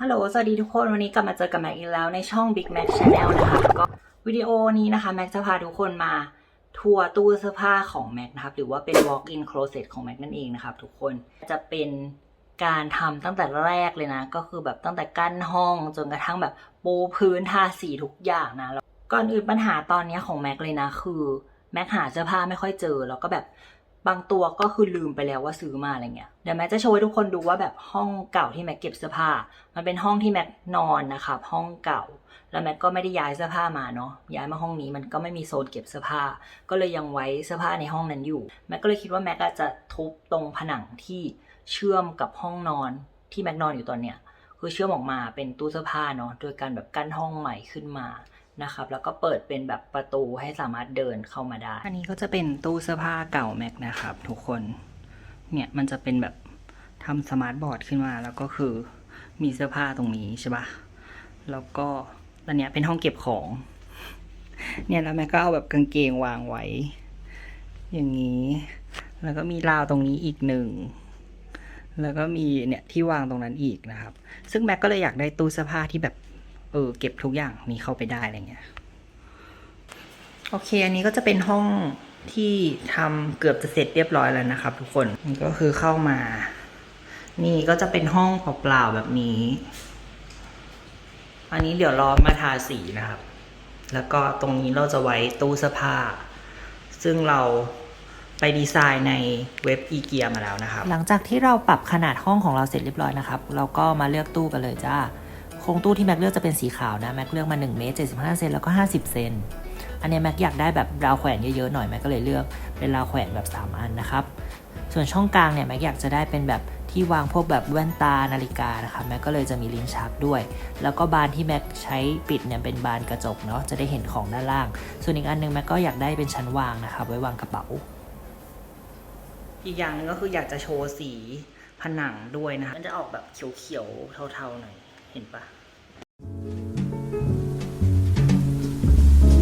ฮัลโหล สวัสดีทุกคน วันนี้กลับมาเจอกับแม็กอีกแล้วในช่อง Big Mac Channel นะคะก็วิดีโอนี้นะคะ แม็กจะพาทุกคนมาทัวร์ตู้เสื้อผ้าของแม็กนะครับ หรือว่าเป็น walk-in closet ของแม็กนั่นเองนะครับ ทุกคน จะเป็นการทำตั้งแต่แรกเลยนะ ก็คือแบบตั้งแต่กั้นห้องจนกระทั่งแบบปูพื้นทาสีทุกอย่างนะ แล้วก่อนอื่นปัญหาตอนนี้ของแม็กเลยนะ คือแม็กหาเสื้อผ้าไม่ค่อยเจอ แล้วก็แบบ บางตัวก็คือลืมไปแล้วว่าซื้อมาอะไรเงี้ยเดี๋ยวแม็กจะโชว์ให้ทุกคนดูว่าแบบห้องเก่าที่แม็กเก็บเสื้อผ้า มันเป็นห้องที่แม็กนอนนะครับห้องเก่า แล้วแม็กก็ไม่ได้ย้ายเสื้อผ้ามาเนาะย้ายมาห้องนี้มันก็ไม่มีโซนเก็บเสื้อผ้า ก็เลยยังไว้เสื้อผ้าในห้องนั้นอยู่แม็กก็เลยคิดว่าแม็กจะทุบตรงผนังที่เชื่อมกับห้องนอนที่แม็กนอนอยู่ตอนเนี้ยคือเชื่อมออกมาเป็นตู้เสื้อผ้าเนาะโดยการแบบกั้นห้องใหม่ขึ้นมา นะครับ แล้วก็เปิดเป็นแบบประตูให้สามารถเดินเข้ามาได้ อันนี้ก็จะเป็นตู้เสื้อผ้าเก่าแม็กนะครับ ทุกคน เนี่ยมันจะเป็นแบบทำสมาร์ทบอร์ดขึ้นมา แล้วก็คือมีเสื้อผ้าตรงนี้ใช่ปะแล้วก็ตอนเนี้ยเป็นห้องเก็บของ เนี่ยแล้วแม็กก็เอาแบบกางเกงวางไว้ อย่างนี้ แล้วก็มีราวตรงนี้อีกหนึ่งแล้วก็มีเนี่ยที่วางตรงนั้นอีกนะครับ ซึ่งแม็กก็เลยอยากได้ตู้เสื้อผ้าที่แบบ เออเก็บทุกอย่างนี้เข้าไปได้อะไรเงี้ยโอเค อันนี้ก็จะเป็นห้องที่ทำเกือบจะเสร็จเรียบร้อยแล้วนะครับ ทุกคนนี่ก็คือเข้ามา นี่ก็จะเป็นห้องเปล่าๆแบบนี้ อันนี้เดี๋ยวรอมาทาสีนะครับ แล้วก็ตรงนี้เราจะไว้ตู้เสื้อผ้า ซึ่งเราไปดีไซน์ในเว็บอีเกียมาแล้วนะครับ หลังจากที่เราปรับขนาดห้องของเราเสร็จเรียบร้อยนะครับ เราก็มาเลือกตู้กันเลยจ้า รงตู้ที่แม็กเลือกจะเป็นสีขาวนะแม็กเลือกมา1เมตร75 เซนแล้วก็ 50 เซนอันนี้แม็กอยากได้แบบราวแขวนเยอะๆหน่อยแม็กก็เลยเลือกเป็นราวแขวนแบบ 3 อันนะครับ ส่วนช่องกลางเนี่ยแม็กอยากจะได้เป็นแบบที่วางพวกแบบแว่นตานาฬิกานะครับแม็กก็เลยจะมีลิ้นชักด้วย แล้วก็บานที่แม็กใช้ปิดเนี่ยเป็นบานกระจกเนาะจะได้เห็นของด้านล่าง ส่วนอีกอันหนึงแม็กก็อยากได้เป็นชั้นวางนะครับไว้วางกระเป๋า อีกอย่างหนึงก็คืออยากจะโชว์สีผนังด้วยนะคะมันจะออกแบบเขียวๆเทาๆหน่อยเห็นปะ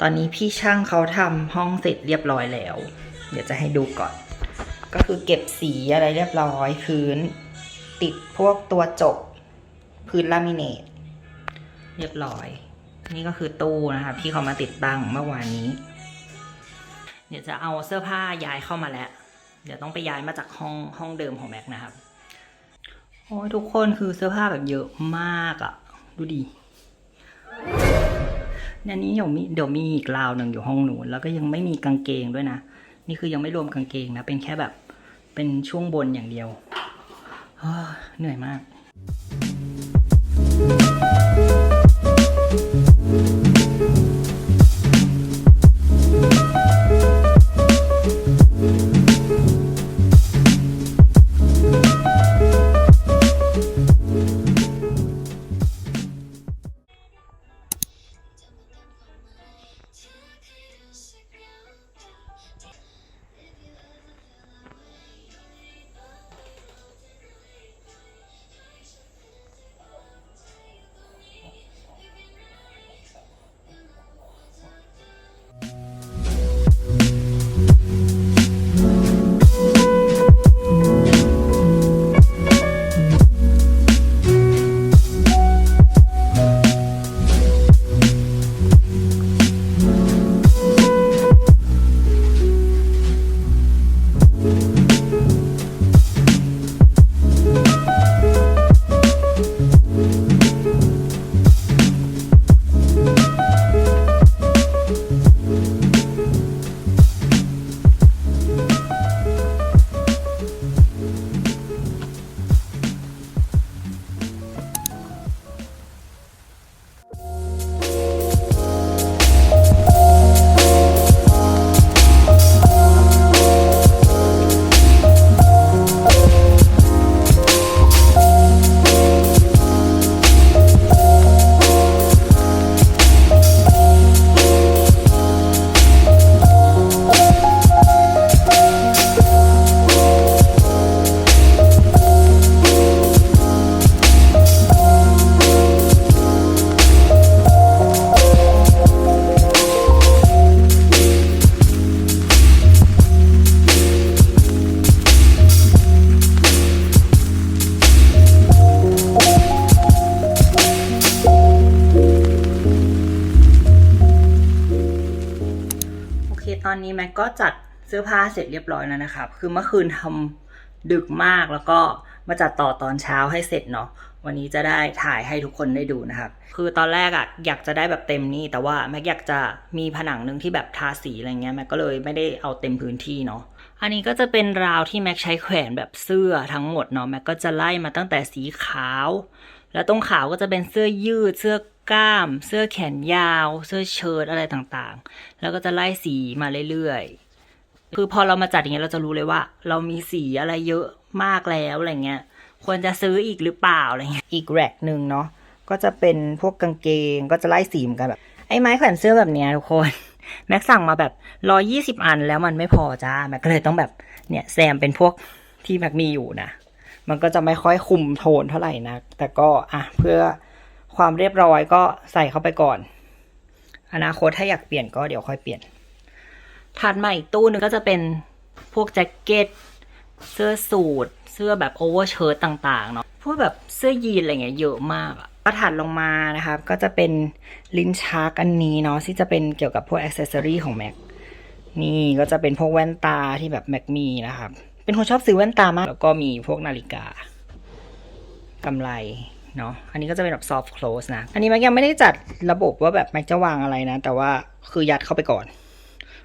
ตอนนี้พี่ช่างเขาทำห้องเสร็จเรียบร้อยแล้ว เดี๋ยวจะให้ดูก่อน ก็คือเก็บสีอะไรเรียบร้อยพื้น ติดพวกตัวจบ พื้นลามิเนตเรียบร้อย นี่ก็คือตู้นะครับที่เขามาติดตั้งเมื่อวานนี้ เดี๋ยวจะเอาเสื้อผ้าย้ายเข้ามาแล้ว เดี๋ยวต้องไปย้ายมาจากห้องห้องเดิมของแม็กนะครับโอ้ยทุกคนคือเสื้อผ้าแบบเยอะมากอะดูดิ เนี่ยนี้เดี๋ยวมีเดี๋ยวมีอีกราวหนึ่งอยู่ห้องหนูแล้วก็ยังไม่มีกางเกงด้วยนะ นี่คือยังไม่รวมกางเกงนะ เป็นแค่แบบ เป็นช่วงบนอย่างเดียวเหนื่อยมาก นี้แม็กก็จัดเสื้อผ้าเสร็จเรียบร้อยแล้วนะครับ คือเมื่อคืนทำดึกมากแล้วก็มาจัดต่อตอนเช้าให้เสร็จเนาะวันนี้จะได้ถ่ายให้ทุกคนได้ดูนะครับ คือตอนแรกอะอยากจะได้แบบเต็มนี่แต่ว่าแม็กอยากจะมีผนังหนึ่งที่แบบทาสีอะไรเงี้ยแม็กก็เลยไม่ได้เอาเต็มพื้นที่เนาะอันนี้ก็จะเป็นราวที่แม็กใช้แขวนแบบเสื้อทั้งหมดเนาะแม็กก็จะไล่มาตั้งแต่สีขาว แล้วตรงขาวก็จะเป็นเสื้อยืดเสื้อ กล้าม เสื้อแขนยาว เสื้อเชิ้ตอะไรต่างๆ แล้วก็จะไล่สีมาเรื่อยๆ คือพอเรามาจัดอย่างเงี้ยเราจะรู้เลยว่า เรามีสีอะไรเยอะมากแล้วอะไรเงี้ย ควรจะซื้ออีกหรือเปล่าอะไรเงี้ย อีกแร็กหนึ่งเนาะ ก็จะเป็นพวกกางเกง ก็จะไล่สีเหมือนกันแบบ ไอ้ไม้แขวนเสื้อแบบเนี้ยทุกคน แม็กสั่งมาแบบร้อยี่สิบอันแล้วมันไม่พอจ้า แม็กก็เลยต้องแบบ เนี่ยแซมเป็นพวกที่แม็กมีอยู่นะ มันก็จะไม่ค่อยคุมโทนเท่าไหร่นะ แต่ก็อะเพื่อ ความเรียบร้อยก็ใส่เข้าไปก่อน อนาคตถ้าอยากเปลี่ยนก็เดี๋ยวค่อยเปลี่ยนถัดมาอีกตู้หนึงก็จะเป็นพวกแจ็คเก็ตเสื้อสูทเสื้อแบบโอเวอร์เชิ้ตต่างๆเนาะพวกแบบเสื้อยีนอะไรเงี้ยเยอะมากอะก็ถัดลงมานะครับก็จะเป็นลิ้นชักอันนี้เนาะที่จะเป็นเกี่ยวกับพวกอ c เซสซอรีของแม็กนี่ก็จะเป็นพวกแว่นตาที่แบบแม็กมีนะครับ เป็นคนชอบซื้อแว่นตามาก แล้วก็มีพวกนาฬิกากำไร เนาะ อันนี้ก็จะเป็นแบบ soft close นะ อันนี้แม็กยังไม่ได้จัดระบบว่าแบบแม็กจะวางอะไรนะ แต่ว่าคือยัดเข้าไปก่อน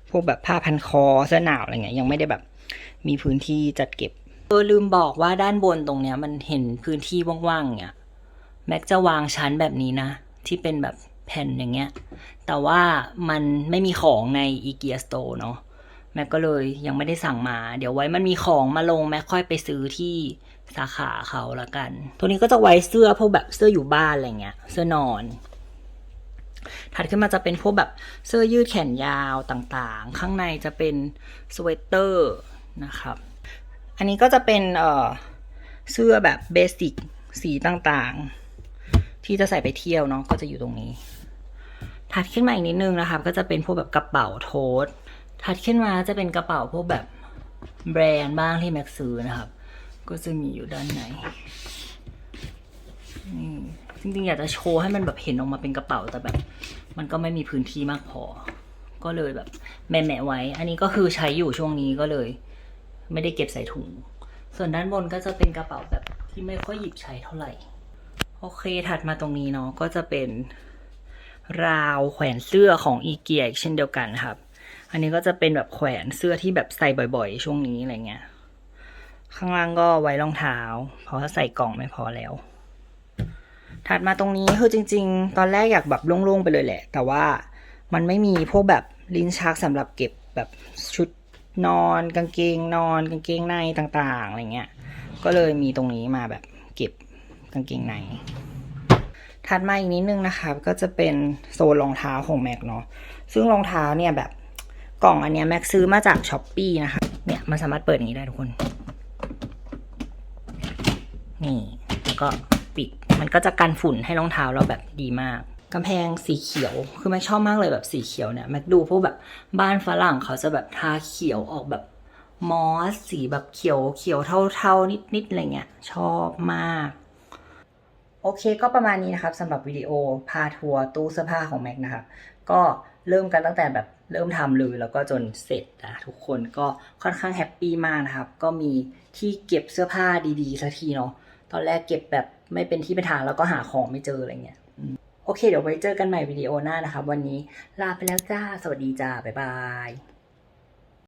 พวกแบบผ้าพันคอเสื้อหนาวอะไรเงี้ยยังไม่ได้แบบมีพื้นที่จัดเก็บ เออลืมบอกว่าด้านบนตรงเนี้ยมันเห็นพื้นที่ว่างๆเนี่ยแม็กจะวางชั้นแบบนี้นะ ที่เป็นแบบแผ่นอย่างเงี้ย แต่ว่ามันไม่มีของใน IKEA Store เนาะแม็กก็เลยยังไม่ได้สั่งมา เดี๋ยวไว้มันมีของมาลงแม็กค่อยไปซื้อที่ สาขาเขาละกัน ตัวนี้ก็จะไว้เสื้อพวกแบบเสื้ออยู่บ้านอะไรเงี้ย เสื้อนอน ถัดขึ้นมาจะเป็นพวกแบบเสื้อยืดแขนยาวต่างๆ ข้างในจะเป็นสเวตเตอร์นะครับ อันนี้ก็จะเป็นเอ่อเสื้อแบบเบสิกสีต่างๆ ที่จะใส่ไปเที่ยวเนาะก็จะอยู่ตรงนี้ ถัดขึ้นมาอีกนิดนึงนะครับก็จะเป็นพวกแบบกระเป๋าโทสถัดขึ้นมาจะเป็นกระเป๋าพวกแบบแบรนด์บ้างที่แม็กซื้อนะครับ ก็จะมีอยู่ด้านในนี่จริงๆอยากจะโชว์ให้มันแบบเห็นออกมาเป็นกระเป๋าแต่แบบ มันก็ไม่มีพื้นที่มากพอ ก็เลยแบบแหมะไว้ อันนี้ก็คือใช้อยู่ช่วงนี้ก็เลย ไม่ได้เก็บใส่ถุง ส่วนด้านบนก็จะเป็นกระเป๋าแบบที่ไม่ค่อยหยิบใช้เท่าไหร่ โอเคถัดมาตรงนี้เนาะก็จะเป็นราวแขวนเสื้อของอีเกียเช่นเดียวกันครับ อันนี้ก็จะเป็นแบบแขวนเสื้อที่แบบใส่บ่อย ๆ ช่วงนี้อะไรเงี้ย ข้างล่างก็ไว้รองเท้า เพราะใส่กล่องไม่พอแล้ว ถัดมาตรงนี้คือจริง ๆ ตอนแรกอยากแบบโล่งๆไปเลยแหละ แต่ว่ามันไม่มีพวกแบบลิ้นชักสำหรับเก็บแบบชุดนอนกางเกงนอนกางเกงในต่างๆอะไรเงี้ย ก็เลยมีตรงนี้มาแบบเก็บกางเกงใน ถัดมาอีกนิดนึงนะคะก็จะเป็นโซนรองเท้าของแม็กเนาะ ซึ่งรองเท้าเนี่ยแบบกล่องอันเนี้ยแม็กซื้อมาจากช้อปปีนะคะ เนี่ยมันสามารถเปิดอย่างนี้ได้ทุกคน นี่แล้วก็ปิด มันก็จะกันฝุ่นให้รองเท้าเราแบบดีมากกำแพงสีเขียว คือแม็กชอบมากเลยแบบสีเขียวเนี่ยแม็กดูพวกแบบบ้านฝรั่งเขาจะแบบทาเขียวออกแบบมอสสีแบบเขียวเขียวเทาๆ นิดๆอะไรเงี้ยชอบมาก โอเคก็ประมาณนี้นะครับสำหรับวิดีโอพาทัวร์ตู้เสื้อผ้าของแม็กนะครับก็เริ่มกันตั้งแต่แบบเริ่มทำเลยแล้วก็จนเสร็จนะทุกคนก็ค่อนข้างแฮปปี้มากนะครับ ก็มีที่เก็บเสื้อผ้าดีๆสักทีเนาะ ตอนแรกเก็บแบบไม่เป็นที่เป็นทางแล้วก็หาของไม่เจออะไรเงี้ยโอเค เดี๋ยวไว้เจอกันใหม่วิดีโอหน้านะคะ วันนี้ลาไปแล้วจ้า สวัสดีจ้า บ๊ายบาย